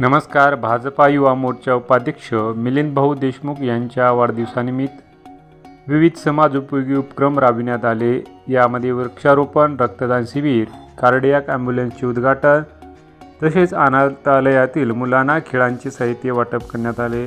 नमस्कार भाजपा युवा मोर्चा उपाध्यक्ष मिलिंद भाऊ देशमुख यांच्या वाढदिवसानिमित्त विविध समाज उपयोगी उपक्रम राबविण्यात आले. यामध्ये वृक्षारोपण रक्तदान शिबिर कार्डियाक ॲम्ब्युलन्सचे उद्घाटन तसेच अनाथालयातील मुलांना खेळांचे साहित्य वाटप करण्यात आले.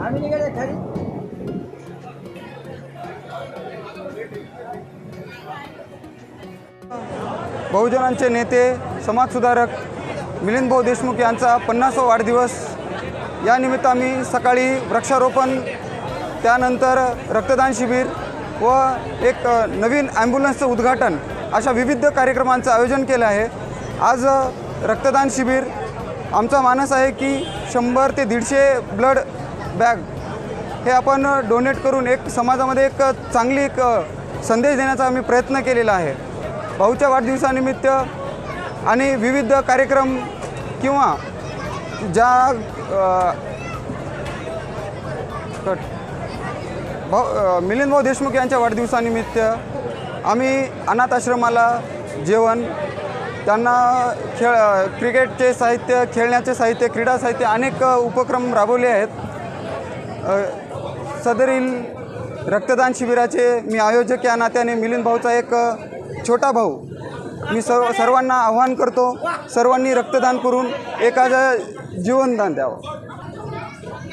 आम्ही निघाले खाली. बहुजनांचे नेते समाजसुधारक मिलिंद भाऊ देशमुख यांचा पन्नासवा वाढदिवस. या निमित्त आम्ही सकाळी वृक्षारोपण त्यानंतर रक्तदान शिबिर व एक नवीन ॲम्ब्युलन्सचं उद्घाटन अशा विविध कार्यक्रमांचं आयोजन केलं आहे. आज रक्तदान शिबिर. आमचा मानस आहे की शंभर ते दीडशे ब्लड बॅग हे आपण डोनेट करून एक समाजामध्ये एक चांगली एक संदेश देण्याचा आम्ही प्रयत्न केलेला आहे. भाऊच्या वाढदिवसानिमित्त आणि विविध कार्यक्रम किंवा ज्या अ, कट. भाऊ अ, मिलिंद भाऊ देशमुख यांच्या वाढदिवसानिमित्त आम्ही अनाथ आश्रमाला जेवण त्यांना खेळ क्रिकेटचे साहित्य खेळण्याचे साहित्य क्रीडा साहित्य अनेक उपक्रम राबवले आहेत. सदरील रक्तदान शिबिराचे मी आयोजक या नात्याने मिलिंद भाऊचा एक छोटा भाऊ. मी सर्व सर्वांना आव्हान करतो सर्वांनी रक्तदान करून एखादं जीवनदान द्यावं.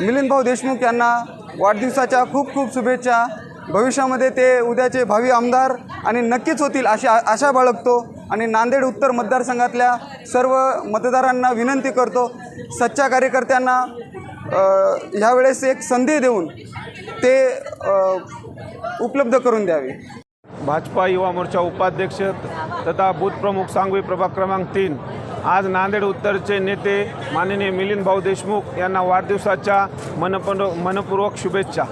मिलिंद भाऊ देशमुख यांना वाढदिवसाच्या खूप खूप शुभेच्छा. भविष्यामध्ये ते उद्याचे भावी आमदार आणि नक्कीच होतील अशी आ- आशा बाळगतो आणि नांदेड उत्तर मतदारसंघातल्या सर्व मतदारांना विनंती करतो. सच्च्या कार्यकर्त्यांना ह्यावेळेस एक संधी देऊन ते उपलब्ध करून द्यावी. भाजपा युवा मोर्चा उपाध्यक्ष तथा बूथ प्रमुख सांगवी प्रभाग क्रमांक तीन. आज नांदेड उत्तरचे नेते माननीय मिलिंद भाऊ देशमुख यांना वाढदिवसाच्या मनपण मनपूर्वक शुभेच्छा.